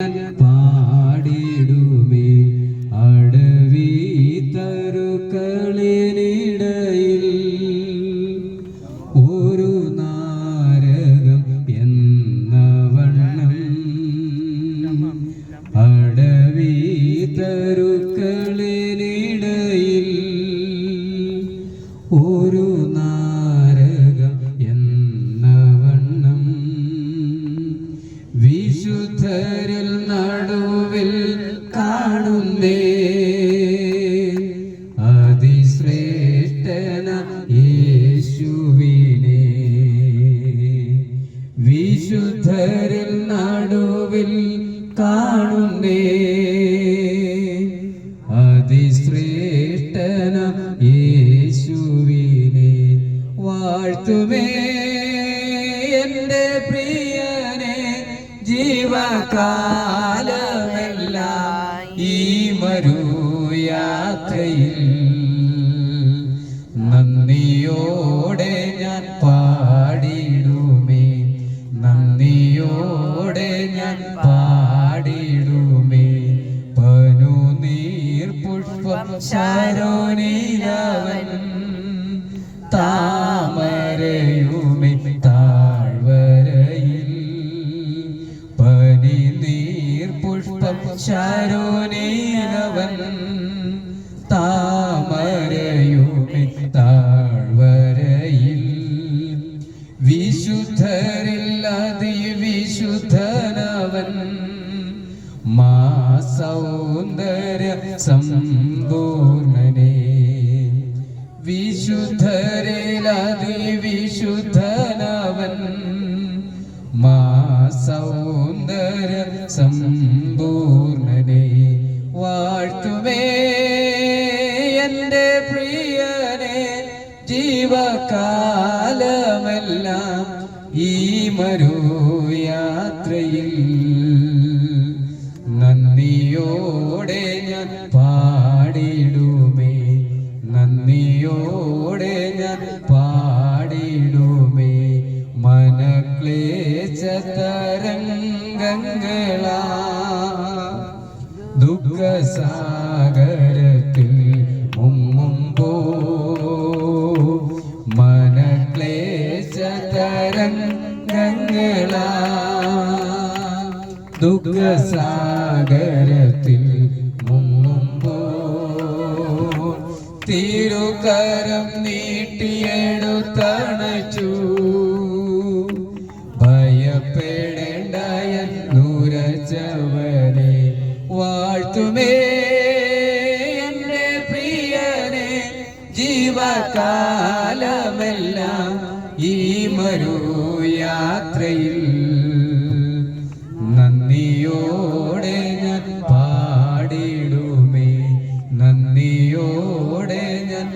പാടിടുമേ കാണുന്നേ. അതിശ്രേഷ്ഠന യേശുവിനെ വാഴ്ത്തുമേ. എന്റെ പ്രിയനെ ജീവകാലമല്ല ഈ മരുയാത്രയിൽ നന്ദിയോടെ ഞാൻ പാടിടുമേ. നന്ദിയോടെ ഞാൻ പാടിടുമേ പുഷ്പം ശരോനിലവൻ താമരയുമേ താഴ്വരയിൽ പനി നീർ പുഷ്പം ശരോനിലവൻ സൗന്ദര്യ സമ്പൂർണനേ. വിശുദ്ധരിൽ വിശുദ്ധനവൻ മാ സൗന്ദര്യ സമ്പൂർണനേ. വാഴ്ത്തുമേ എന്റെ പ്രിയനെ ജീവകാലമെല്ലാം ഈ മരുയാത്രയിൽ മനക്ലേശ തരംഗങ്ങളാ ദുഃഖസാഗരത്തിൽ മുങ്ങുമ്പോ മനക്ലേശ തരംഗങ്ങളാ ദുഃഖസാഗരത്തിൽ മുങ്ങുമ്പോ തിരുകരം നീട്ടിയെടുത്തണച്ചു തുമേ എന്റെ പ്രിയനെ ജീവകാലമെല്ലാം ഈ മരുയാത്രയിൽ. നന്ദിയോടെ ഞാൻ പാടിടുമേ നന്ദിയോടെ ഞാൻ